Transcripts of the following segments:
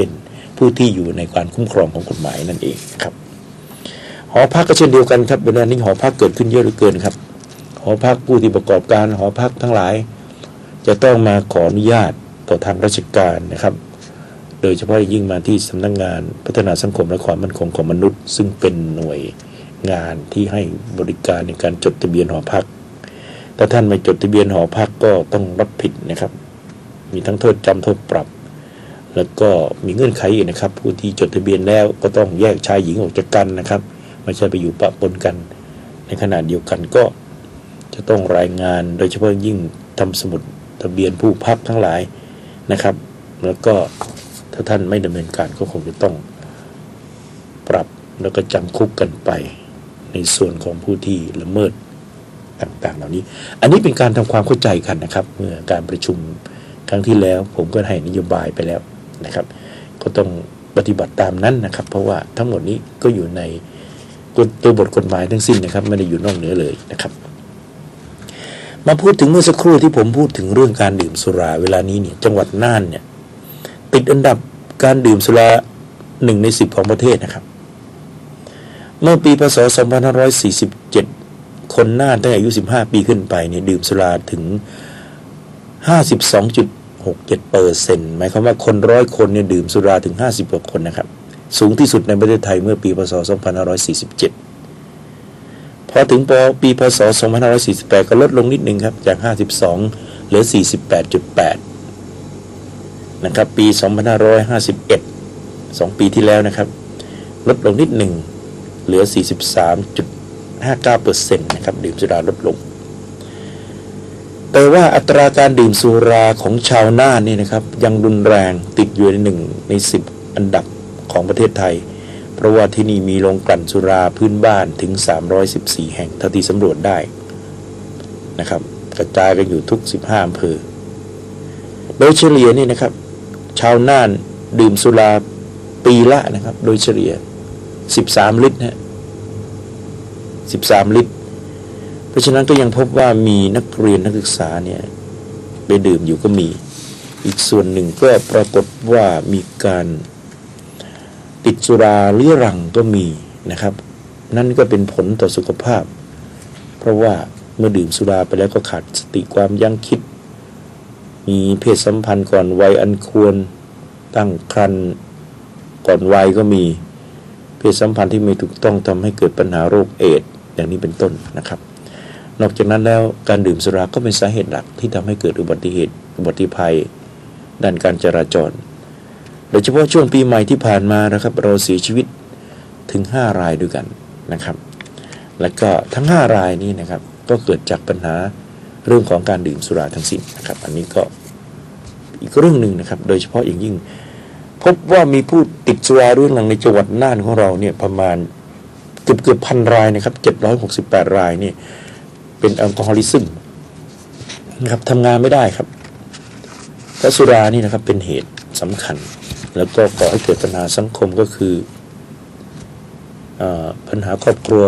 เป็นผู้ที่อยู่ในการคุ้มครองของกฎหมายนั่นเองครับหอพักก็เช่นเดียวกันครับเวลานี้หอพักเกิดขึ้นเยอะเหลือเกินครับ หอพักผู้ที่ประกอบการหอพักทั้งหลาย จะต้องมาขออนุญาตต่อทางราชการนะครับ โดยเฉพาะยิ่งมาที่สำนักงงานพัฒนาสังคมและความมั่นคงของมนุษย์ ซึ่งเป็นหน่วยงานที่ให้บริการในการจดทะเบียนหอพักถ้าท่านไม่จดทะเบียนหอพักก็ต้องรับผิดนะครับ มีทั้งโทษจำโทษปรับ แล้วก็มีเงื่อนไขอีกนะครับ ผู้ที่จดทะเบียนแล้วก็ต้องแยกชายหญิงออกจากกันนะครับไม่ใช่ไปอยู่ปะปนกัน ในขณะเดียวกันก็จะต้องรายงานโดยเฉพาะยิ่งทำสมุดทะเบียนผู้พักทั้งหลายนะครับ แล้วก็ถ้าท่านไม่ดำเนินการก็คงจะต้องปรับแล้วก็จำคุกกันไป ในส่วนของผู้ที่ละเมิดต่างๆ เหล่านี้ อันนี้เป็นการทำความเข้าใจกันนะครับ เมื่อการประชุมครั้งที่แล้วผมก็ให้นโยบายไปแล้ว นะครับ ก็ต้องปฏิบัติตามนั้นนะครับ เพราะว่าทั้งหมดนี้ก็อยู่ในตัวบทกฎหมายทั้งสิ้นนะครับ ไม่ได้อยู่นอกเหนือเลยนะครับ มาพูดถึงเมื่อสักครู่ที่ผมพูดถึงเรื่องการดื่มสุราเวลานี้เนี่ยจังหวัดน่านเนี่ยติดอันดับการดื่มสุราหนึ่งในสิบของประเทศนะครับ เมื่อปีพศ 2547 คนน่านตั้งอายุ 15 ปีขึ้นไปเนี่ยดื่มสุราถึง 6-7เปอร์เซ็นต์หมายความว่าคนร้อยคนเนี่ยดื่มสุราถึง 50กว่าคนนะครับ สูงที่สุดในประเทศไทยเมื่อปีพศ 2547 พอถึงปีพศ 2548 ก็ลดลงนิดนึงครับ จาก 52 เหลือ 48.8 นะครับ ปี 2551 2 ปีที่แล้วนะครับ ลดลงนิดหนึ่งเหลือ 43.59%นะครับ ดื่มสุราลดลง แต่ว่าอัตราการดื่มสุราของชาวนานี่นะครับ ยังรุนแรงติดอยู่ในหนึ่งในสิบอันดับของประเทศไทย เพราะว่าที่นี่มีโรงกลั่นสุราพื้นบ้านถึง 314 แห่งเท่าที่สำรวจได้นะครับ กระจายกันอยู่ทุก 15อำเภอโดยเฉลี่ยนี่นะครับ ชาวน่านดื่มสุราปีละนะครับ โดยเฉลี่ย 13 ลิตรนะ13 ลิตร เพราะฉะนั้นก็ยังพบว่ามีนักเรียนนักศึกษาเนี่ยไปดื่มอยู่ก็มี อีกส่วนหนึ่งก็ปรากฏว่ามีการติดสุราเรื้อรังก็มีนะครับ นั่นก็เป็นผลต่อสุขภาพ เพราะว่าเมื่อดื่มสุราไปแล้วก็ขาดสติความยั้งคิด มีเพศสัมพันธ์ก่อนวัยอันควรตั้งครรภ์ก่อนวัยก็มีเพศสัมพันธ์ที่ไม่ถูกต้องทำให้เกิดปัญหาโรคเอดอย่างนี้เป็นต้นนะครับ นอกจากนั้นแล้วการดื่มสุราก็เป็นสาเหตุหลักที่ทำให้เกิดอุบัติเหตุอุบัติภัย ด้านการจราจร โดยเฉพาะช่วงปีใหม่ที่ผ่านมานะครับเราเสียชีวิตถึง 5 รายด้วยกันนะครับ และก็ทั้ง 5 รายนี้นะครับก็เกิดจากปัญหาเรื่องของการดื่มสุราทั้งสิ้นนะครับ อันนี้ก็อีกเรื่องหนึ่งนะครับ โดยเฉพาะอย่างยิ่ง พบว่ามีผู้ติดสุราเรื่องหลังในจังหวัดน่านของเราเนี่ยประมาณเกือบเกือบพันรายนะครับเจ็ดร้อยหกสิบแปดรายนี่ เป็นแอลกอฮอลิซึมนะครับทำงานไม่ได้ครับเพราะสุรานี่นะครับเป็นเหตุสำคัญ แล้วก็ก่อให้เกิดปัญหาสังคมก็คืออปัญหาครอบครัว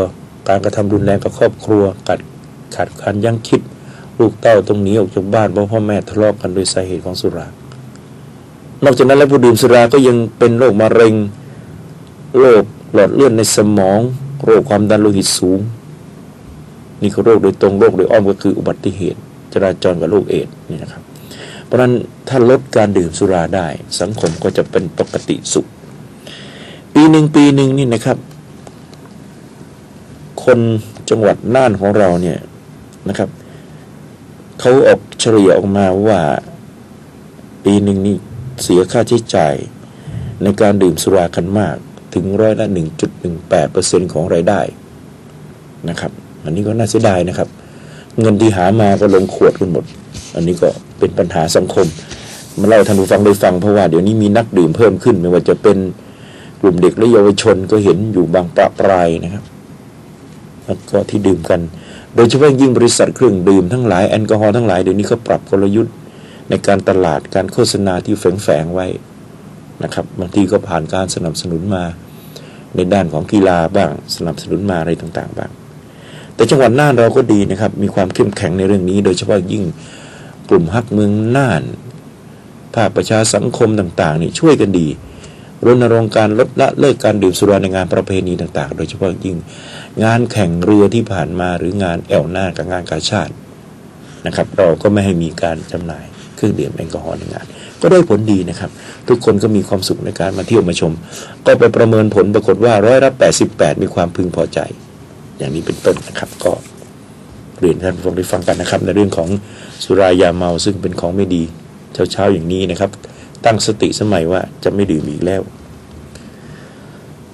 การกระทำรุนแรงกับครอบครัวขาดขาดการยั้งคิดลูกเต้าตรงนี้ออกจากบ้านเพราะพ่อแม่ทะเลาะกันโดยสาเหตุของสุรานอกจากนั้นแล้วผู้ดื่มสุราก็ยังเป็นโรคมะเร็งโรคหลอดเลือดในสมอง โรคความดันโลหิตสูง นี่คือโรคโดยตรงโรคโดยอ้อมก็คืออุบัติเหตุ จราจรกับโรคเอดนี่นะครับ เพราะนั้นถ้าลดการดื่มสุราได้ สังคมก็จะเป็นปกติสุข ปีหนึ่งปีหนึ่งนี่นะครับ คนจังหวัดน่านของเราเนี่ยนะครับเขาออกเฉลี่ยออกมาว่าปีหนึ่งนี่เสียค่าใช้จ่ายในการดื่มสุรากันมากถึงร้อยละหนึ่งจุดหนึ่งแปดเปอร์เซ็นของรายได้นะครับ อันนี้ก็น่าเสียดายนะครับ เงินที่หามาก็ลงขวดกันหมด อันนี้ก็เป็นปัญหาสังคม มาเล่าท่านผู้ฟังได้ฟังเพราะว่าเดี๋ยวนี้มีนักดื่มเพิ่มขึ้น ไม่ว่าจะเป็นกลุ่มเด็กและเยาวชนก็เห็นอยู่บางประปรายนะครับแล้วก็ที่ดื่มกัน โดยเฉพาะยิ่งบริษัทเครื่องดื่มทั้งหลายแอลกอฮอล์ทั้งหลายเดี๋ยวนี้เขาปรับกลยุทธ์ในการตลาดการโฆษณาที่แฝงๆไว้นะครับบางทีก็ผ่านการสนับสนุนมา ในด้านของกีฬาบ้างสนับสนุนมาอะไรต่างๆ บ้าง แต่จังหวัดน่านเราก็ดีนะครับ มีความเข้มแข็งในเรื่องนี้ โดยเฉพาะยิ่งกลุ่มฮักเมืองน่าน ภาคประชาสังคมต่างๆนี่ช่วยกันดีรณรงค์การลดละเลิกการดื่มสุราในงานประเพณีต่าง ๆ โดยเฉพาะยิ่งงานแข่งเรือที่ผ่านมาหรืองานแอลนากับงานกาชาตินะครับ เราก็ไม่ให้มีการจำหน่ายเครื่องดื่มแอลกอฮอล์ในงาน ก็ได้ผลดีนะครับ ทุกคนก็มีความสุขในการมาเที่ยวมาชม ก็ไปประเมินผลปรากฏว่าร้อยละ88มีความพึงพอใจ อย่างนี้เป็นต้นนะครับ ก็เรียนท่านผู้ฟังได้ฟังกันนะครับ ในเรื่องของสุรายาเมาซึ่งเป็นของไม่ดีเช้าๆอย่างนี้นะครับ ตั้งสติสมัยว่าจะไม่ดื่มอีกแล้ว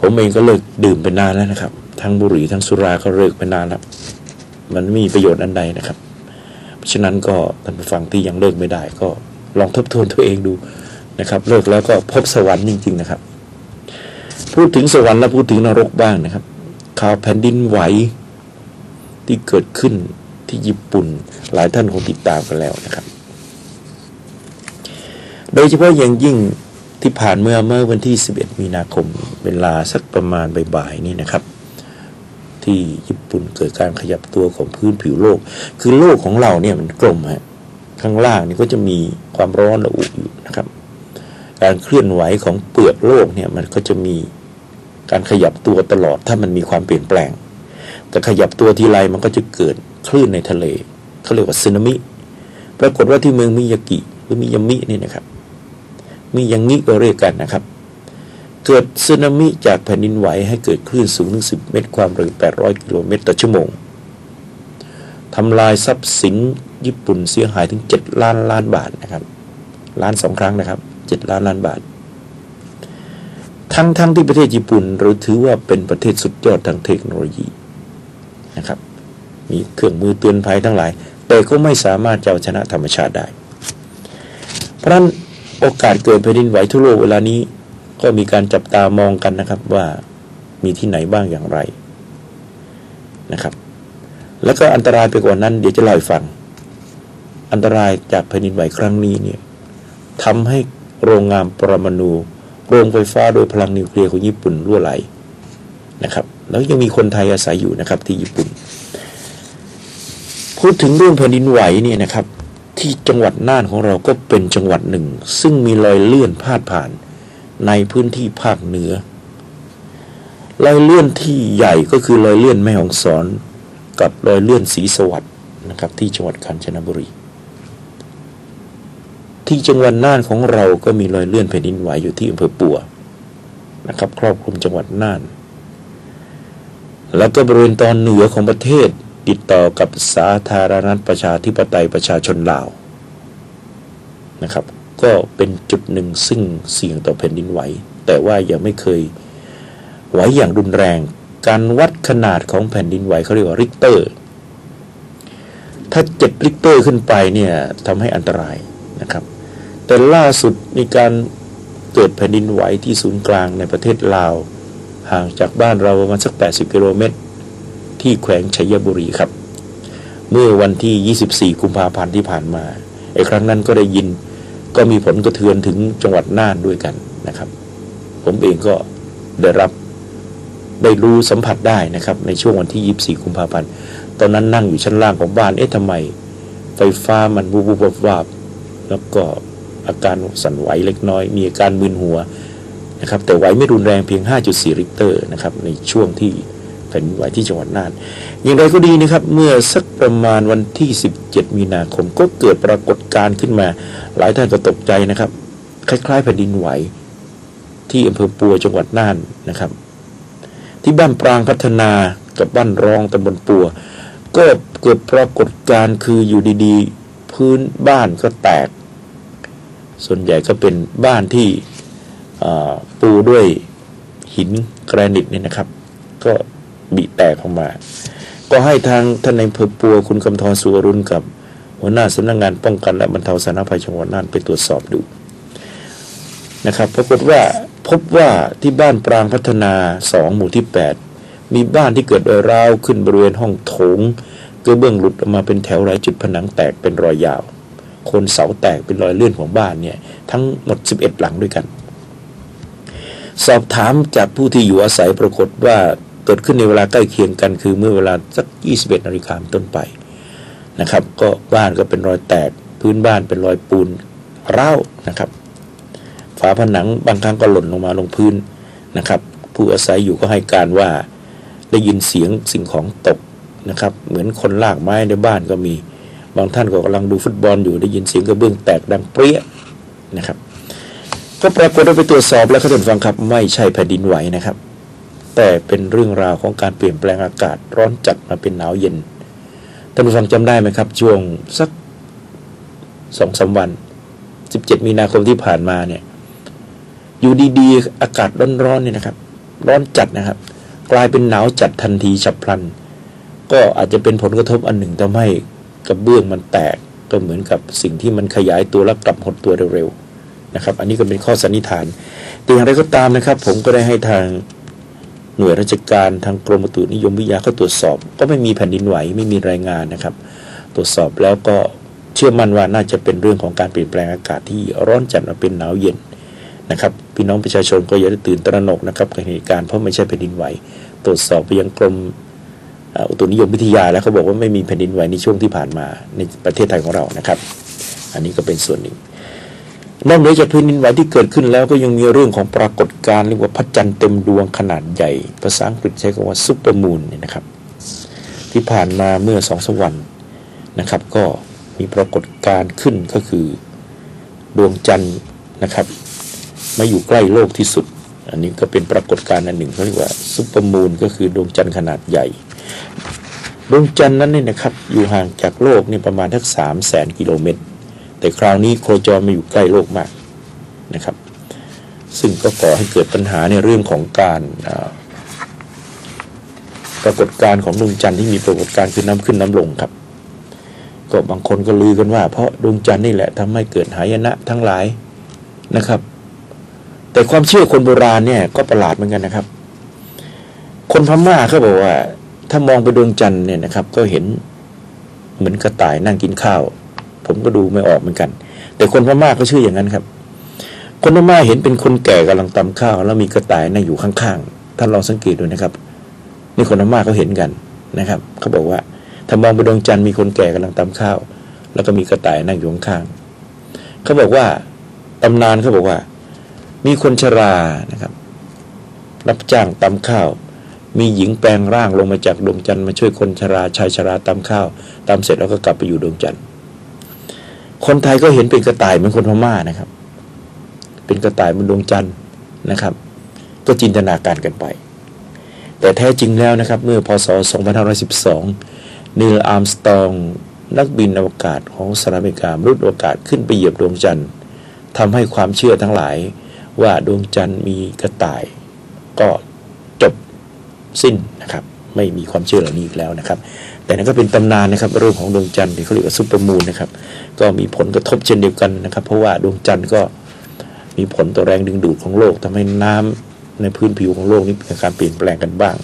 ผมเองก็เลิกดื่มไปนานแล้วนะครับ ทั้งบุหรี่ทั้งสุราก็เลิกไปนานแล้วมันไม่มีประโยชน์อันใดนะครับ เพราะฉะนั้นก็ท่านผู้ฟังที่ยังเลิกไม่ได้ ก็ลองทบทวนตัวเองดูนะครับ เลิกแล้วก็พบสวรรค์จริง ๆ นะครับ พูดถึงสวรรค์แล้วพูดถึงนรกบ้างนะครับ ข่าวแผ่นดินไหวที่เกิดขึ้นที่ญี่ปุ่น หลายท่านคงติดตามกันแล้วนะครับ โดยเฉพาะอย่างยิ่งที่ผ่านเมื่อเมื่อวันที่ 11 มีนาคม เวลาสักประมาณบ่ายๆนี่นะครับ ที่ญี่ปุ่นเกิดการขยับตัวของพื้นผิวโลก คือโลกของเราเนี่ยมันกลมฮะข้างล่างนี่ก็จะมีความร้อนระอุอยู่นะครับ การเคลื่อนไหวของเปลือกโลกเนี่ยมันก็จะมี การขยับตัวตลอดถ้ามันมีความเปลี่ยนแปลง แต่ขยับตัวทีไรมันก็จะเกิดคลื่นในทะเลเขาเรียกว่าสึนามิปรากฏว่าที่เมืองมิยากิหรือมิยามินี่นะครับมีอย่างนี้ก็เรียกกันนะครับ เกิดสึนามิจากแผ่นดินไหวให้เกิดคลื่นสูงถึง10 เมตรความเร็ว800 กิโลเมตรต่อชั่วโมงทำลายทรัพย์สินญี่ปุ่นเสียหายถึง 7 ล้านล้านบาทนะครับ ล้านสองครั้งนะครับ 7 ล้านล้านบาท ทั้งทั้งที่ประเทศญี่ปุ่นเราถือว่าเป็นประเทศสุดยอดทางเทคโนโลยีนะครับ มีเครื่องมือเตือนภัยทั้งหลาย แต่ก็ไม่สามารถจะเอาชนะธรรมชาติได้ เพราะฉะนั้นโอกาสเกิดแผ่นดินไหวทั่วโลกเวลานี้ก็มีการจับตามองกันนะครับว่ามีที่ไหนบ้างอย่างไรนะครับ แล้วก็อันตรายไปกว่านั้นเดี๋ยวจะเล่าให้ฟัง อันตรายจากแผ่นดินไหวครั้งนี้เนี่ยทำให้โรงงานปรมาณู โรงไฟฟ้าโดยพลังนิวเคลียร์ของญี่ปุ่นรั่วไหลนะครับ แล้วยังมีคนไทยอาศัยอยู่นะครับที่ญี่ปุ่น พูดถึงเรื่องแผ่นดินไหวเนี่ยนะครับ ที่จังหวัดน่านของเราก็เป็นจังหวัดหนึ่ง ซึ่งมีรอยเลื่อนพาดผ่านในพื้นที่ภาคเหนือรอยเลื่อนที่ใหญ่ก็คือรอยเลื่อนแม่ฮองสอนกับรอยเลื่อนศรีสวัสด์นะครับที่จังหวัดกาญจนบุรี ที่จังหวัดน่านของเราก็มีรอยเลื่อนแผ่นดินไหวอยู่ที่อำเภอปัวนะครับ ครอบคลุมจังหวัดน่าน แล้วก็บริเวณตอนเหนือของประเทศติดต่อกับสาธารณรัฐประชาธิปไตยประชาชนลาวนะครับ ก็เป็นจุดหนึ่งซึ่งเสี่ยงต่อแผ่นดินไหว แต่ว่ายังไม่เคยไหวอย่างรุนแรง การวัดขนาดของแผ่นดินไหวเขาเรียกว่าริกเตอร์ ถ้าเจ็ดริกเตอร์ขึ้นไปเนี่ยทำให้อันตรายนะครับ แต่ล่าสุดมีการเกิดแผ่นดินไหวที่ศูนย์กลางในประเทศลาว ห่างจากบ้านเราประมาณสัก 80 กิโลเมตร ที่แขวงชัยบุรีครับ เมื่อวันที่ 24 กุมภาพันธ์ที่ผ่านมาไอ้ครั้งนั้นก็ได้ยินก็มีผลกระเทือนถึงจังหวัดน่านด้วยกันนะครับ ผมเองก็ได้รับได้รู้สัมผัสได้นะครับ ในช่วงวันที่ 24 กุมภาพันธ์ตอนนั้นนั่งอยู่ชั้นล่างของบ้านเอ๊ะทำไม ไฟฟ้ามันวูบวูบวาบแล้วก็ อาการสั่นไหวเล็กน้อย มีอาการมึนหัวนะครับแต่ไหวไม่รุนแรงเพียง 5.4 ริกเตอร์นะครับในช่วงที่แผ่นไหวที่จังหวัดน่าน อย่างไรก็ดีนะครับเมื่อสักประมาณวันที่ 17 มีนาคมก็เกิดปรากฏการณ์ขึ้นมา หลายท่านก็ตกใจนะครับ คล้ายๆแผ่นดินไหว ที่อำเภอปัวจังหวัดน่านนะครับ ที่บ้านปรางพัฒนากับบ้านรองตำบลปัว ก็เกิดปรากฏการณ์คืออยู่ดีๆ พื้นบ้านก็แตก ส่วนใหญ่ก็เป็นบ้านที่ปูด้วยหินแกรนิตเนี่ยนะครับ ก็บีแตกออกมา ก็ให้ทางท่านในเภอปัวคุณกำธรสุวรุณกับหัวหน้าสำนักงงานป้องกันและบรรเทาสาธารณภัยจังหวัดน่านไปตรวจสอบดูนะครับปรากฏว่าพบว่าที่บ้านปรางพัฒนาสองหมู่ที่ 8 มีบ้านที่เกิดรอยร้าวขึ้นบริเวณห้องโถงกระเบื้องหลุดออกมาเป็นแถวหลายจุดผนังแตกเป็นรอยยาว คนเสาแตกเป็นรอยเลื่อนของบ้านเนี่ยทั้งหมด 11 หลังด้วยกัน สอบถามจากผู้ที่อยู่อาศัยปรากฏว่าเกิดขึ้นในเวลาใกล้เคียงกัน คือเมื่อเวลาสัก 21นาฬิกาต้นไปนะครับ ก็บ้านก็เป็นรอยแตกพื้นบ้านเป็นรอยปูนเร้านะครับ ฝาผนังบางครั้งก็หล่นลงมาลงพื้นนะครับ ผู้อาศัยอยู่ก็ให้การว่าได้ยินเสียงสิ่งของตกนะครับ เหมือนคนลากไม้ในบ้านก็มี บางท่านก็กำลังดูฟุตบอลอยู่ได้ยินเสียงกระเบื้องแตกดังเปรี้ยนะครับ ก็ปรากฏว่าไปตรวจสอบแล้วครับท่านฟังครับ ไม่ใช่แผ่นดินไหวนะครับ แต่เป็นเรื่องราวของการเปลี่ยนแปลงอากาศร้อนจัดมาเป็นหนาวเย็นท่านผู้ฟังจำได้ไหมครับ ช่วงสักสองสาวันสิบเจ็ดมีนาคมที่ผ่านมาเนี่ย อยู่ดีๆ อากาศร้อนๆเนี่ยนะครับ ร้อนจัดนะครับ กลายเป็นหนาวจัดทันทีฉับพลัน ก็อาจจะเป็นผลกระทบอันหนึ่งทำให้ กระเบื้องมันแตกก็เหมือนกับสิ่งที่มันขยายตัวแล้วกลับหดตัวเร็วๆนะครับ อันนี้ก็เป็นข้อสันนิษฐานแต่อย่างไรก็ตามนะครับ ผมก็ได้ให้ทางหน่วยราชการทางกรมอุตุนิยมวิทยาเขาตรวจสอบ ก็ไม่มีแผ่นดินไหวไม่มีรายงานนะครับ ตรวจสอบแล้วก็เชื่อมั่นว่าน่าจะเป็นเรื่องของการเปลี่ยนแปลงอากาศที่ร้อนจัดมาเป็นหนาวเย็นนะครับพี่น้องประชาชนก็อย่าได้ตื่นตระหนกนะครับกับเหตุการณ์เพราะไม่ใช่แผ่นดินไหว ตรวจสอบไปยังกรม อุตุนิยมวิทยาแล้วเขาบอกว่าไม่มีแผ่นดินไหวในช่วงที่ผ่านมาในประเทศไทยของเรานะครับ อันนี้ก็เป็นส่วนหนึ่งนอกเหนือจากแผ่นดินไหวที่เกิดขึ้นแล้วก็ยังมีเรื่องของปรากฏการณ์เรียกว่าพระจันทร์เต็มดวงขนาดใหญ่ ภาษาอังกฤษใช้คำว่าซูเปอร์มูนเนี่ยนะครับ ที่ผ่านมาเมื่อสองสวันนะครับ ก็มีปรากฏการณ์ขึ้นก็คือดวงจันทร์นะครับมาอยู่ใกล้โลกที่สุด อันนี้ก็เป็นปรากฏการณ์อันหนึ่งเขาเรียกว่าซูเปอร์มูนก็คือดวงจันทร์ขนาดใหญ่ ดวงจันทร์นั้นเนี่ยนะครับอยู่ห่างจากโลกนี่ประมาณทักสามแสนกิโลเมตร แต่คราวนี้โคจรมาอยู่ใกล้โลกมากนะครับ ซึ่งก็ก่อให้เกิดปัญหาในเรื่องของการปรากฏการณ์ของดวงจันทร์ที่มีปรากฏการณ์คือน้ำขึ้นน้ำลงครับ ก็บางคนก็ลือกันว่า เพราะดวงจันทร์นี่แหละทำให้เกิดหายนะทั้งหลายนะครับ แต่ความเชื่อคนโบราณเนี่ยก็ประหลาดเหมือนกันนะครับ คนพม่าเขาบอกว่า ถ้ามองไปดวงจันทร์เนี่ยนะครับ ก็เห็นเหมือนกระต่ายนั่งกินข้าว ผมก็ดูไม่ออกเหมือนกัน แต่คนพม่าเขาเชื่ออย่างนั้นครับ คนพม่าเห็นเป็นคนแก่กำลังตำข้าว แล้วมีกระต่ายนั่งอยู่ข้างๆท่านลองสังเกตดูนะครับ นี่คนพม่าเขาเห็นกันนะครับเขาบอกว่าถ้ามองไปดวงจันทร์มีคนแก่กำลังตำข้าว แล้วก็มีกระต่ายนั่งอยู่ข้างๆเขาบอกว่าตำนานเขาบอกว่า มีคนชรานะครับ รับจ้างตำข้าว มีหญิงแปลงร่างลงมาจากดวงจันทร์มาช่วยคนชราชายชราตำข้าวตำเสร็จแล้วก็กลับไปอยู่ดวงจันทร์ คนไทยก็เห็นเป็นกระต่ายเหมือนคนพม่านะครับ เป็นกระต่ายบนดวงจันทร์นะครับ ก็จินตนาการกันไป แต่แท้จริงแล้วนะครับ เมื่อพศ 2512นีลอาร์มสตองนักบินอวกาศของสหรัฐอเมริกามรุดอวกาศขึ้นไปเหยียบดวงจันทร์ทำให้ความเชื่อทั้งหลายว่าดวงจันทร์มีกระต่าย ก็ สิ้นนะครับไม่มีความเชื่อเหล่านี้อีกแล้วนะครับ แต่นั่นก็เป็นตำนานนะครับเรื่องของดวงจันทร์ที่เขาเรียกว่าซูเปอร์มูนนะครับก็มีผลกระทบเช่นเดียวกันนะครับ เพราะว่าดวงจันทร์ก็มีผลต่อแรงดึงดูดของโลกทำให้น้ำในพื้นผิวของโลกนี้มีการเปลี่ยนแปลงกันบ้าง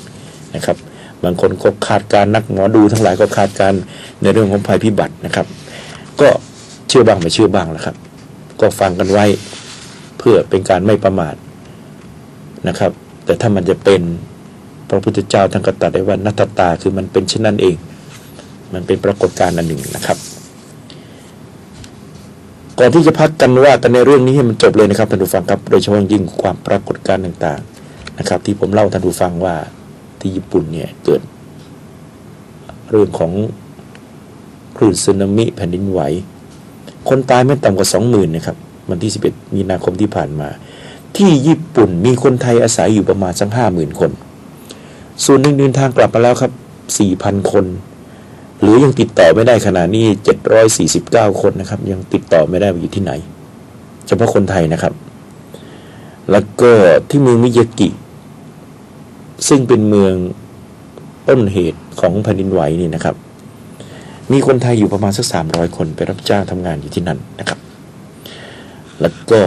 นะครับ บางคนก็คาดการนักหมอดูทั้งหลายก็คาดการในเรื่องของภัยพิบัตินะครับ ก็เชื่อบ้างไม่เชื่อบ้างแล้วครับ ก็ฟังกันไว้เพื่อเป็นการไม่ประมาทนะครับ แต่ถ้ามันจะเป็น พระพุทธเจ้าท่านก็ตรัสได้ว่านัตตาคือมันเป็นเช่นนั้นเอง มันเป็นปรากฏการณ์อันหนึ่งนะครับ ก่อนที่จะพักกันว่ากันในเรื่องนี้ให้มันจบเลยนะครับท่านผู้ฟังครับ โดยเฉพาะยิ่งความปรากฏการณ์ต่างๆนะครับ ที่ผมเล่าท่านผู้ฟังว่าที่ญี่ปุ่นเนี่ยเกิด เรื่องของคลื่นสึนามิแผ่นดินไหว คนตายไม่ต่ำกว่าสองหมื่นนะครับวันที่ 11 มีนาคมที่ผ่านมา ที่ญี่ปุ่นมีคนไทยอาศัยอยู่ประมาณสักห้าหมื่นคน ส่วนหนึ่งเดินทางกลับมาแล้วครับสี่พันคน หรือยังติดต่อไม่ได้ขนาดนี้เจ็ดร้อยสี่สิบเก้าคนนะครับ ยังติดต่อไม่ได้ว่าอยู่ที่ไหน เฉพาะคนไทยนะครับ แล้วก็ที่เมืองมิยากิ ซึ่งเป็นเมืองต้นเหตุของแผ่นดินไหวนี่นะครับ มีคนไทยอยู่ประมาณสักสามร้อยคนไปรับจ้างทำงานอยู่ที่นั่นนะครับ แล้วก็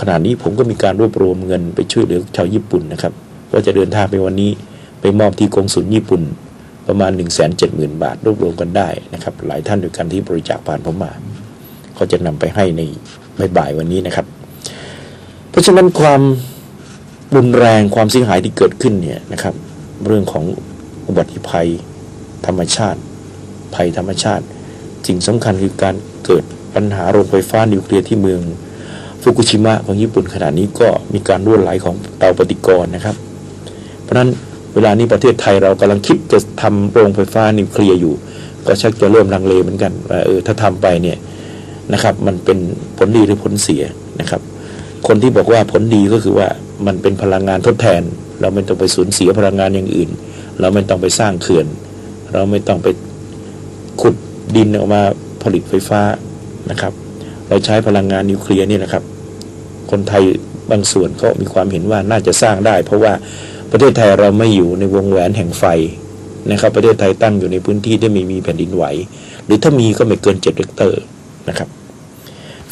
ขณะนี้ผมก็มีการรวบรวมเงินไปช่วยเหลือชาวญี่ปุ่นนะครับว่าจะเดินทางไปวันนี้ ไปมอบที่กองสุลญี่ปุ่นประมาณ1นึ่งแสนเจ็ดหมื่นบาทรวบรวมกันได้นะครับ หลายท่านด้วยกันที่บริจาคผ่านผมมา ก็จะนำไปให้ในบ่ายวันนี้นะครับ เพราะฉะนั้นความรุนแรงความเสียหายที่เกิดขึ้นเนี่ยนะครับ เรื่องของอุบัติภัยธรรมชาติ ภัยธรรมชาติ สิ่งสำคัญคือการเกิดปัญหาโรงไฟฟ้านิวเคลียร์ที่เมืองฟุกุชิมะของญี่ปุ่นขณะนี้ก็มีการรั่วไหลของเตาปฏิกรณ์นะครับ เพราะนั้น เวลานี้ประเทศไทยเรากำลังคิดจะทำโรงไฟฟ้านิวเคลียร์อยู่ ก็ชักจะเริ่มลังเลเหมือนกันว่าเออถ้าทำไปเนี่ยนะครับมันเป็นผลดีหรือผลเสียนะครับ คนที่บอกว่าผลดีก็คือว่ามันเป็นพลังงานทดแทน เราไม่ต้องไปสูญเสียพลังงานอย่างอื่น เราไม่ต้องไปสร้างเขื่อน เราไม่ต้องไปขุดดินออกมาผลิตไฟฟ้านะครับ เราใช้พลังงานนิวเคลียร์นี่นะครับ คนไทยบางส่วนก็มีความเห็นว่าน่าจะสร้างได้ เพราะว่า ประเทศไทยเราไม่อยู่ในวงแหวนแห่งไฟนะครับ ประเทศไทยตั้งอยู่ในพื้นที่ที่ไม่มีแผ่นดินไหว หรือถ้ามีก็ไม่เกินเจ็ดเรกเตอร์นะครับ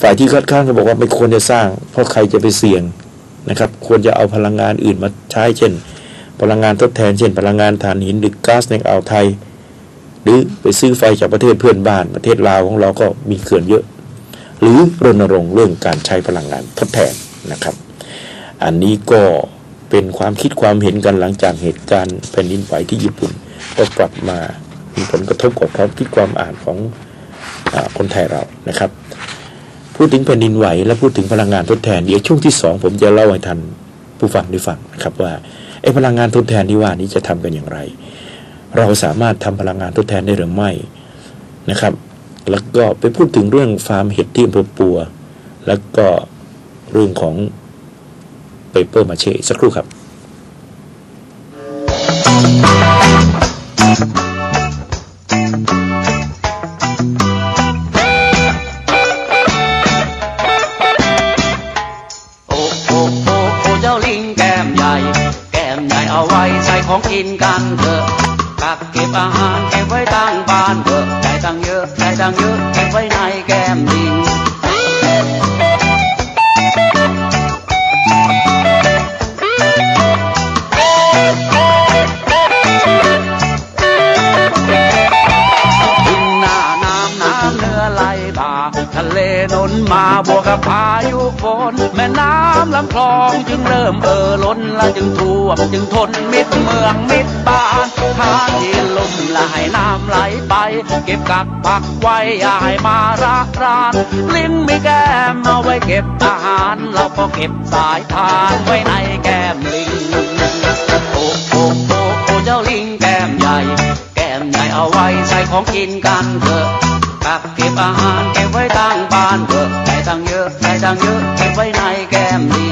ฝ่ายที่คัดค้านก็บอกว่าไม่ควรจะสร้าง เพราะใครจะไปเสี่ยงนะครับ ควรจะเอาพลังงานอื่นมาใช้เช่น พลังงานทดแทนเช่น พลังงานถ่านหินหรือก๊าซในอ่าวไทย หรือไปซื้อไฟจากประเทศเพื่อนบ้าน ประเทศลาวของเราก็มีเขื่อนเยอะ หรือรณรงค์เรื่องการใช้พลังงานทดแทนนะครับ อันนี้ก็ เป็นความคิดความเห็นกันหลังจากเหตุการณ์แผ่นดินไหวที่ญี่ปุ่น ก็กลับมามีผลกระทบกับความคิดความอ่านของอคนไทยเรานะครับ พูดถึงแผ่นดินไหว และพูดถึงพลังงานทดแทนเดี๋ยวช่วงที่สองผมจะเล่าให้ท่านผู้ฟังได้ฟังนะครับว่าไอ้พลังงานทดแทนที่ว่านี้จะทำกันอย่างไร เราสามารถทำพลังงานทดแทนได้หรือไม่นะครับ แล้วก็ไปพูดถึงเรื่องฟาร์มเห็ดที่อำเภอปัว แล้วก็เรื่องของ เปเปอร์มาเชสักครู่ครับโอ้โอ้โอ้เจ้าลิงแก้มใหญ่แก้มใหญ่เอาไว้ใส่ของกินกันเถอะกักเก็บอาหารเก็บไว้ตั้งบ้านเถอะได้ตังเยอะได้ตังเยอะ คลองจึงเริ่มเอ่อล้นและจึงท่วมจึงทนมิดเมืองมิดบ้านทางที่ลุ่มและให้น้ำไหลไป เก็บกักพักไว้อย่าให้มาระรานลิงมีแก้มเอาไว้เก็บอาหาร เราก็เก็บสายทานไว้ในแก้มลิงโอ้โอ้โอ้โอ้เจ้าลิงแก้มใหญ่ แก้มใหญ่เอาไว้ใส่ของกินกันเถอะกักเก็บอาหารเก็บไว้ตั้งบ้านเถอะได้ตังเยอะได้ตังเยอะเก็บไว้ในแก้มลิง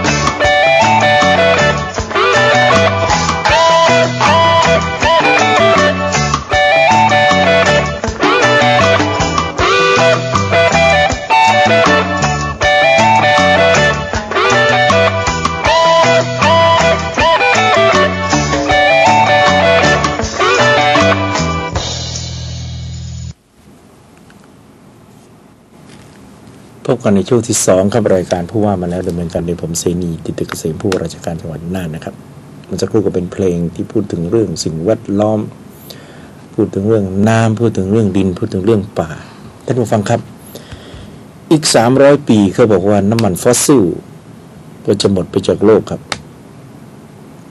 กันในช่วงที่สองครับรายการผู้ว่ามาแล้วดำเนินการโดยผมเซนีติติเกษมผู้ราชการจังหวัดน่านนะครับมันจะครู่ก็เป็นเพลงที่พูดถึงเรื่องสิ่งแวดล้อม พูดถึงเรื่องน้ำพูดถึงเรื่องดิน พูดถึงเรื่องป่าท่านผู้ฟังครับ อีกสามร้อยปีเขาบอกว่าน้ำมันฟอสซิลก็จะหมดไปจากโลกครับ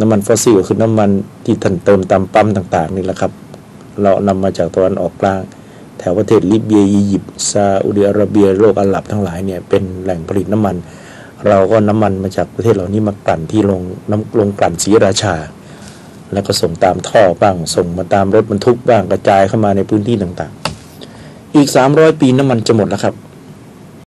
น้ำมันฟอสซิลคือน้ำมันที่ท่านเติมตามปั๊มต่าง ๆ นี่แหละครับ เรานำมาจากตะวันออกกลาง แถวประเทศลิเบียอียิปต์ซาอุดิอาระเบียโลกอาหรับทั้งหลายเนี่ยเป็นแหล่งผลิตน้ำมัน เราก็น้ำมันมาจากประเทศเหล่านี้มากลั่นที่โรงน้ำโรงกลั่นศรีราชา แล้วก็ส่งตามท่อบ้าง ส่งมาตามรถบรรทุกบ้างกระจายเข้ามาในพื้นที่ต่างๆ อีก 300 ปีน้ำมันจะหมดแล้วครับ